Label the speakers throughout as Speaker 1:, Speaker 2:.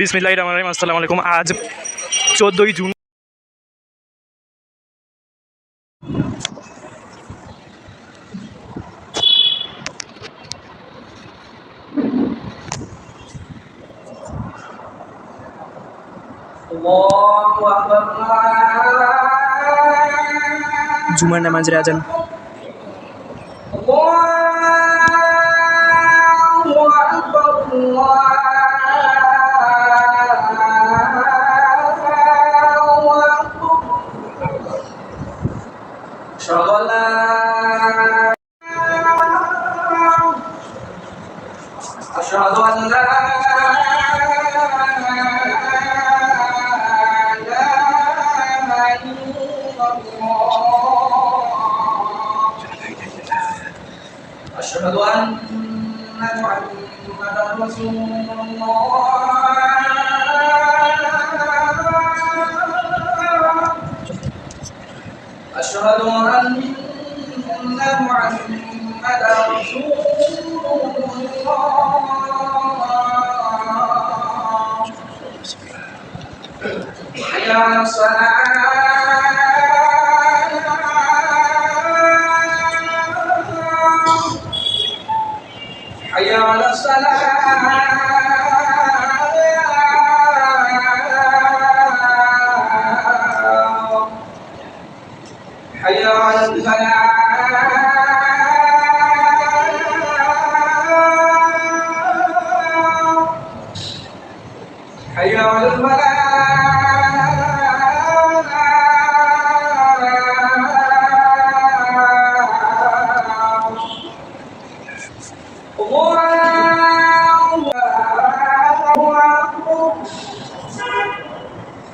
Speaker 1: বিসমিল্লাহ রহমান রহিম। আসসালামু আলাইকুম। আজ চোদ্দোই জুন। জুমার
Speaker 2: নামাজ রাজান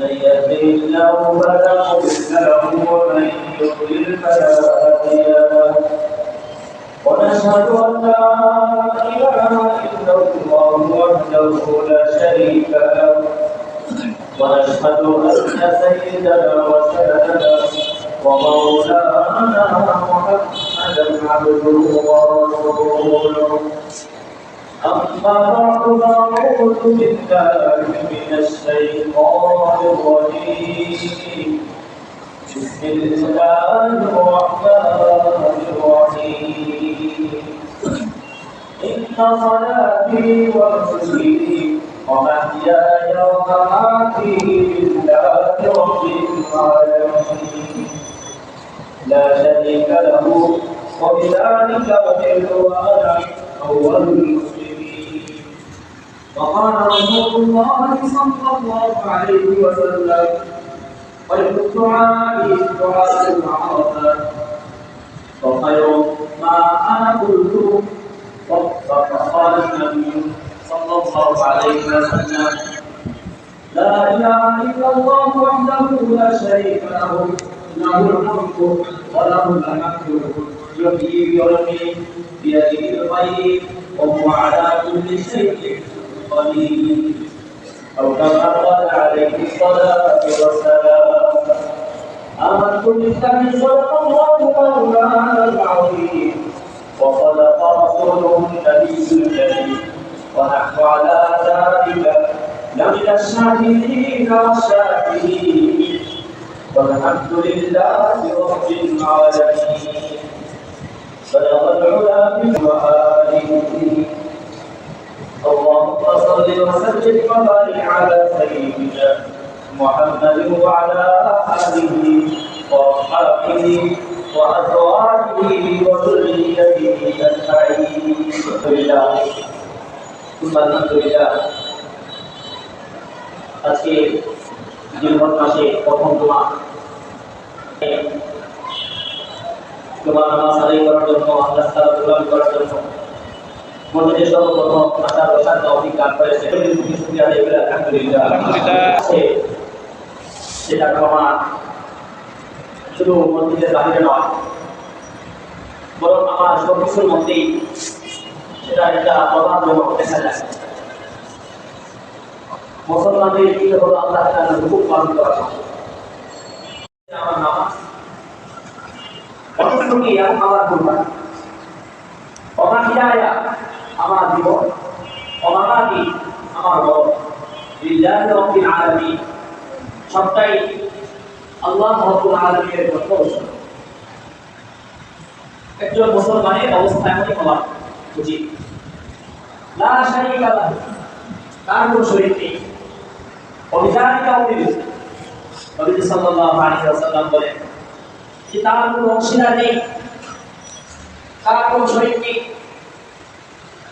Speaker 3: من يهده الله فلا مضل له ومن يضلل فلا ونشهد أن لا إله إلا الله وحده لا شريك له ونشهد أن سيدنا وسندنا ومولانا محمدا عبده ورسوله. أما بعد فأعوذ بالله من الشيطان الرجيم. بسم الله الرحمن الرحيم. إن صلاتي ونسكي ومحياي ومماتي لله رب العالمين. لا شريك له وبذلك أمرت وأنا أول المسلمين. وقال رسول الله صلى الله عليه وسلم خير الدعاء دعاء العرفات وخير ما أنا قلت فقال النبي صلى الله عليه وسلم لا إله إلا الله وحده لا شريك له له الملك وله الحمد يحيي ويميت بيده الخير وهو على كل شيء قدير أو كما قال عليه الصلاة والسلام. آمنت بالله صدق الله مولانا العظيم وصدق رسوله النبي الكريم. ونحن على ذلك لمن الشاهدين والشاكرين والحمد لله رب العالمين. صدق العلا وآله. اللهم صل وسلم وبارك على سيدنا محمد وعلى آله وأصحابه وأزواجه وذريته أجمعين الحمد لله ثم الحمد لله আজকে জিলহজ মাসে প্রথম জমা জমা নামাজ আদায় করার জন্য আল্লাহ তাআলা দোয়া করার জন্য মসজিদের সর্বপ্রথম আসার বসার তৌফিক দান করেছে। শুকরিয়া আদায় করে আলহামদুলিল্লাহ। সেটা প্রমাণ শুধু মসজিদের বাহিরে নয় বরং আমার সব কিছুর মধ্যেই সেটা একটা প্রধানজনক দেখা যায় মুসলমানদের কি হলো আল্লাহ তাআলার হুকুম পালন করা আমার নামাজ। কি এবং আমার কুরবানি হিদায়া আমার জীবন অমানাতি আমার বড় লিল্লাহি সবটাই আল্লাহ রাব্বুল আলামিনের জন্য একজন মুসলমানের অবস্থা এমনই হওয়া উচিত। লা শারীকা তার কোনো শরীর নেই। অভিযানিকা অভিযোগ নবী সাল্লাল্লাহু আলাইহি ওয়াসাল্লাম বলেন যে তার নেই? তার কোনো শরীর নেই?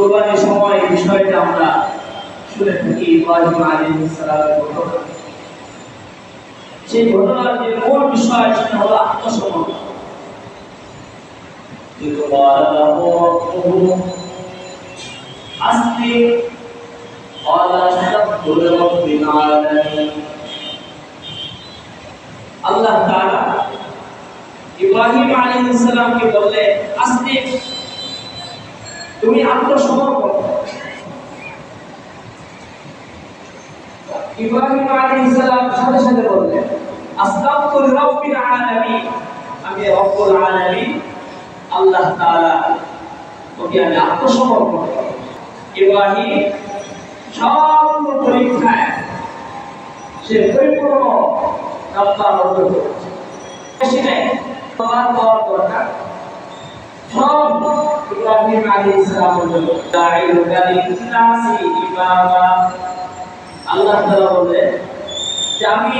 Speaker 3: কোরবানির সময় বিষয়টা আমরা শুনে থাকি। ইব্রাহিম আলাইহিসসালামের ঘটনা। সেই ঘটনার যে মূল বিষয় সেটা হলো আত্মসমর্পণ। আল্লাহ তাআলা ইব্রাহিম আলাইহিস সালামকে বললেন, আজকে তুমি আত্মসমর্পণ। ইব্রাহিম আলাইহিস সালাম সাথে সাথে বললেন আমি আল্লাহ তাআলা ওকে আমি আত্মসমর্পণ ইব্রাহিম সব পরীক্ষায় সে পরিপূর্ণ অর্জন করেছে সেটাই দরকার সব ইব্রাহিম আলাইহিস সালামের জন্য দাঈল লিন-নাসি ইমামা। আল্লাহ তাআলা বলে যে আমি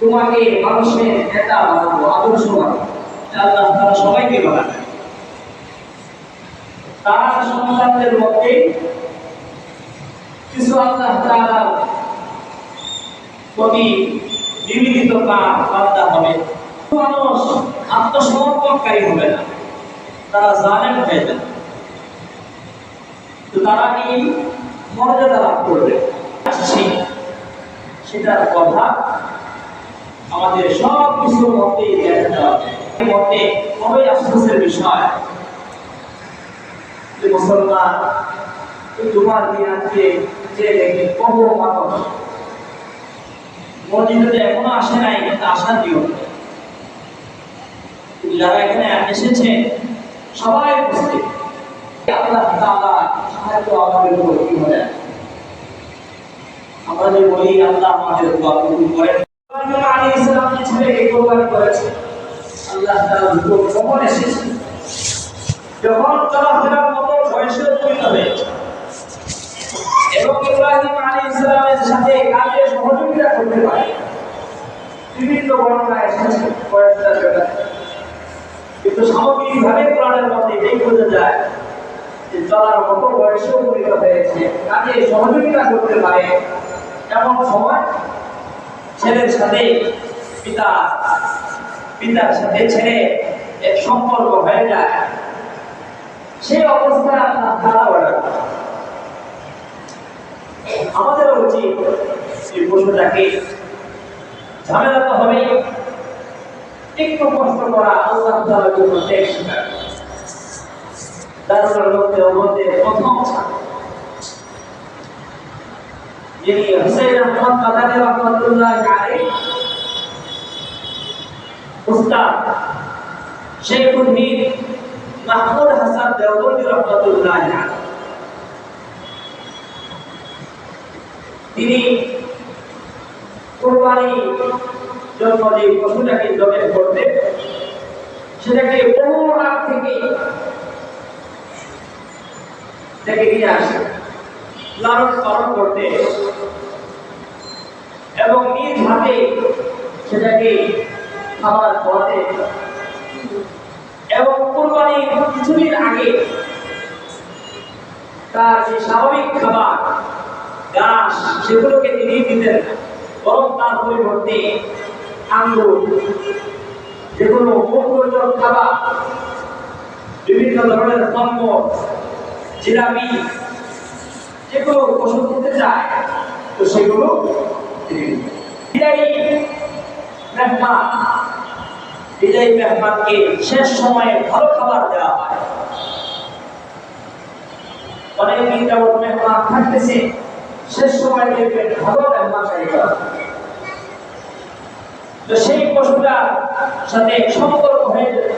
Speaker 3: তোমাকে মানুষের নেতা বানাবো, আদর্শ বানাবো। আল্লাহ তাআলা সবাইকে বানাবে তার সন্তানদের মধ্যে কিছু আল্লাহ তাআলা প্রতি নিবেদিত কাজ হবে। মানুষ আত্মসমর্পণকারী হবে না। তারা জালেম হয়ে যাবে। তো তারা এই মর্যাদা লাভ করবে? সেই সেটার কথা আমাদের সব কিছুর মধ্যেই দেখা দেওয়া মধ্যে খুবই বিষয়? মুসলমান দিন আজকে যে দেখে কবর মাতন মসজিদে এখনও আসে নাই আসার দিও যারা এখানে এসেছে সবাই উপস্থিত। আল্লাহ সাহায্য আমাদের উপর কি হবে আমরা যে বলি, আল্লাহ আমাদের দোয়া কবুল করেন। আলাইহিস সালাম যে ছেলেকে কোরবানি করেছে? আল্লাহ তাআলা হুকুম কখন এসেছে। যখন চলাফেরার মতো বয়সে উপনীত হয়েছে এবং ইব্রাহিম আলাইহিস সালামের সাথে কাজে সহযোগিতা করতে পারে। বিভিন্ন বর্ণনায় এসেছে বয়সটার ব্যাপারে। কিন্তু সামগ্রিকভাবে কোরআনের মধ্যে এটাই বোঝা যায় যে চলার মতো বয়সে উপনীত হয়েছে কাজে সহযোগিতা করতে পারে এমন সময় ছেলের সাথে পিতা, পিতার সাথে ছেলে এক সম্পর্ক হয়ে যায়। সেই অবস্থায় আপনার তারা অর্ডার আমাদের উচিত এই পশুটাকে ঝামেলা তো হবেই একটু কষ্ট করা আল্লাহ তাআলার জন্য স্বীকার দারুণের মধ্যে মধ্যে প্রথম ছাত্র যিনি হুসাইন আহমদ কাদারি রহমতুল্লাহ আলাইহি, উস্তাদ শেখুল হিন্দ মাহমুদ হাসান দেওবন্দি রহমতুল্লাহ আলাইহি। তিনি কোরবানি জন্য যে পশুটাকে জবে করতে সেটাকে বহু রাত থেকে ডেকে নিয়ে আসে, লালন পালন করতে এবং নিজ হাতে সেটাকে খাবার খাওয়াতে এবং কোরবানির কিছুদিন আগে তার যে স্বাভাবিক খাবার, ঘাস, সেগুলোকে তিনি দিতেন। বরং তার পরিবর্তে আঙ্গুর যেগুলো মুখরোচক খাবার, বিভিন্ন ধরনের ফলম জিলাপি, যেগুলো পশু খেতে চায়, তো সেগুলো মেহমান, বিদায়ী মেহমানকে শেষ সময়ে ভালো খাবার দেওয়া হয়। অনেক দিন মেহমান থাকতেছে, শেষ সময় দেখবেন ভালো মেহমান চাহিদা তো সেই পশুটার সাথে সম্পর্ক হয়ে যেত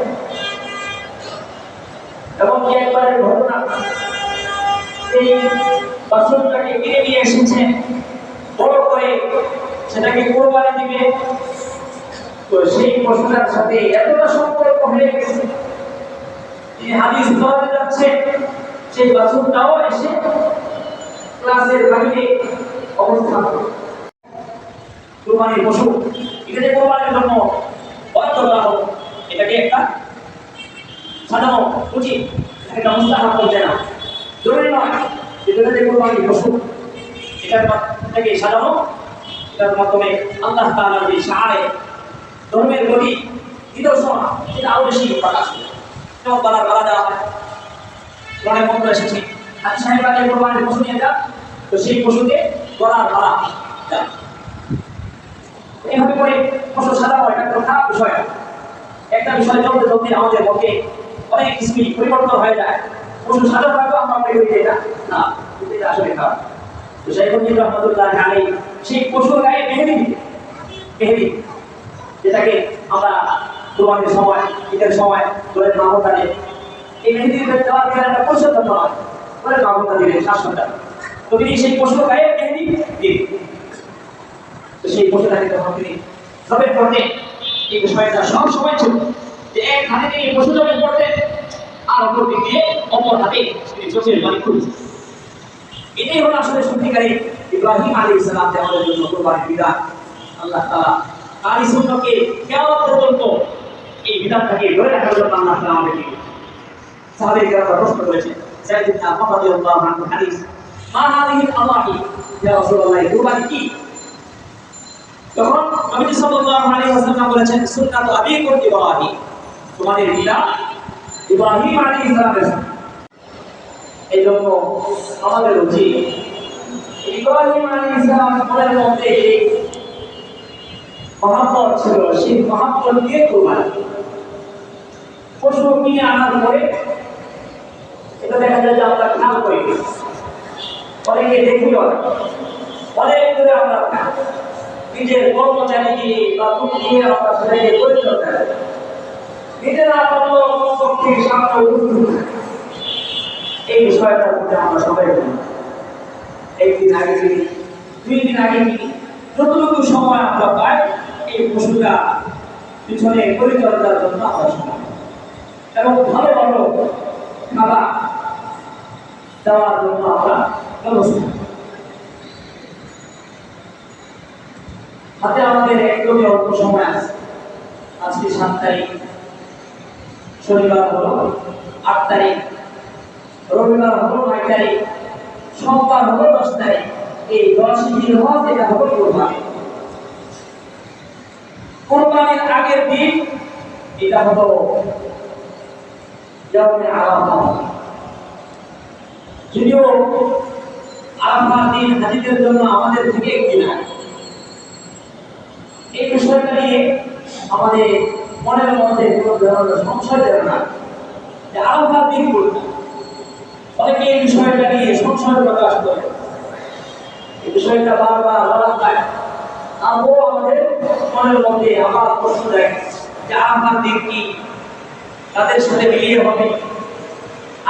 Speaker 3: এবং কি একবারের ঘটনা। এই বাছুরটাকে কিনে নিয়ে এসেছে। বড় করে সেটাকে কোরবানি দিবে। তো সেই পশুটার সাথে এতটা সম্পর্ক হয়ে গেছে। তিনি হাদিস ধরাতে যাচ্ছে, সেই বাছুরটাও এসে ক্লাসের বাইরে অবস্থান করে। কোরবানির পশু। এটাকে কোরবানির জন্য বন্ধ করা হোক, এটাকে একটা সাজানো উচিত। এটাকে মুস্তাহাব করতে না। জরুরি নয় যে এটাকে কোরবানির পশু, এটার থেকে সাজানো, এটার মাধ্যমে আল্লাহ তাআলার যে সাহায্যে ধর্মের প্রতি নিদর্শন, সেটা আরও বেশি প্রকাশ যেমন বালার বালা দেওয়া হয়। অনেক মন্ত্র এসেছে হাতি সাহেবরাকে কোরবানির পশু নিয়ে যান, তো সেই পশুকে গলার বালা দেন এইভাবে করে পশু সাজানো এটা কোনো খারাপ বিষয় না একটা বিষয় চলতে চলতে আমাদের পক্ষে অনেক কিছুই পরিবর্তন হয়ে যায়। পশু সাজানো হয়তো আমরা মনে করি না, এটা আসলে খারাপ। তো সেই মন্দির রহমতুল্লাহ আলী সেই পশুর গায়ে মেহেদি দিতে, মেহেদি। যেটাকে আমরা কোরবানির সময়, ঈদের সময় ধরে মাহমুদানে এই মেহেদি দেওয়ার একটা পরিষদ নয় ধরে মাহমুদা দিলেন শাসনটা তো তিনি সেই পশুর গায়ে মেহেদি তো সেই পশুটাকে যখন তিনি জবের করতেন এই বিষয়টা সব সময় ছিল। যে এক হাতে তিনি পশু জবের করতেন আর অপর দিক দিয়ে অপর হাতে তিনি চোখের বাড়ি খুলতেন এটাই হলো আসলে সত্যিকারী ইব্রাহিম আলী ইসলাম আমাদের জন্য কোরবানির বিধান আল্লাহ তাআলা তার সুন্নতকে কেমন পর্যন্ত এই বিধানটাকে ধরে রাখার জন্য আল্লাহ তাআলা আমাদেরকে সাহাবে কেরামরা প্রশ্ন করেছেন আব্বাস রাদিয়াল্লাহু আনহু হাদিস, মা হাদিহি আল্লাহি ইয়া রাসূলুল্লাহ কুরবানি কি? তখন নবী সাল্লাল্লাহু আলাইহি ওয়াসাল্লাম বলেছেন, সুন্নাত আবিকুম ইব্রাহিম। তোমাদের বিধান ইব্রাহিম আলাইহিস সালামের এই জন্য আমাদের উচিত ইব্রাহিম আলাইহিস সালামের মনের মধ্যে মহাব্বত ছিল, সেই মহাব্বত দিয়ে কোরবানি। পশু কিনে আনার পরে এটা দেখা যায় যে আমরা খেয়াল করি। অনেকে দেখিও না অনেক দূরে আমরা নিজের কর্মচারী বা দুঃখ দিয়ে আমরা সেটাকে পরিচর্যা করি নিজেরা কত শক্তির সামনে এই বিষয়টার মধ্যে আমরা সবাই জানি। একদিন আগে কিনি দুই দিন আগে কিনি যতটুকু সময় আমরা পাই, এই পশুটা পিছনে পরিচর্যার জন্য আমরা সময় এবং ভালো ভালো খাবার দেওয়ার জন্য আমরা ব্যবস্থা হাতে আমাদের একদমই অল্প সময় আছে। আজকে সাত তারিখ, শনিবার হলো, আট তারিখ, রবিবার হলো, নয় তারিখ, সোমবার হলো, দশ তারিখ। এই দশ দিন হওয়া এটা হলো কোরবানি। কোরবানির আগের দিন এটা হলো ইয়াউমে আরাফা যদিও আরাফার দিন হাজিদের জন্য আমাদের থেকে একদিন আগে। এই বিষয়টা নিয়ে আমাদের মনের মধ্যে কোনো সংশয় দেবে না। যে দিন কোনটা অনেকে এই বিষয়টা নিয়ে সংশয় প্রকাশ করে। এই বিষয়টা বারবার বলা যায় আমরাও আমাদের মনের মধ্যে আবার প্রশ্ন দেয় যে আরাফার দিন কি? তাদের সাথে মিলিয়ে হবে।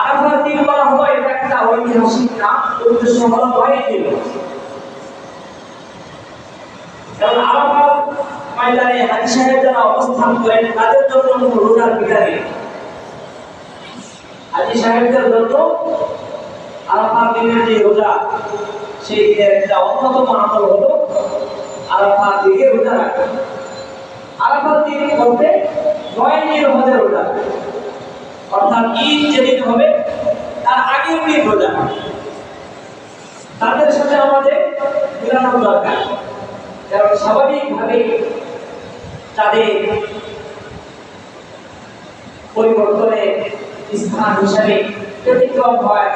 Speaker 3: আরাফার দিন বলা হলো এটা একটা ঐতিহাসিক নাম উদ্দেশ্য হলো নয় দিন কারণ আরাফার ময়দানে হাজি সাহেব যারা অবস্থান করেন, তাদের জন্য কোনো রোজার বিধান নেই হাজি সাহেবদের জন্য আরাফার দিনের যে রোজা, সেই দিনের একটা অন্যতম আমল হলো আরাফার দিকে রোজা রাখা। আরাফার দিন বলতে নয় দিন হজের রোজা। অর্থাৎ ঈদ যেদিন হবে, তার আগের দিন রোজা। তাদের সাথে আমাদের মিলানোর দরকার। কারণ স্বাভাবিকভাবে তাদের পরিবর্তনের স্থান হিসাবে ব্যতিক্রম হয়।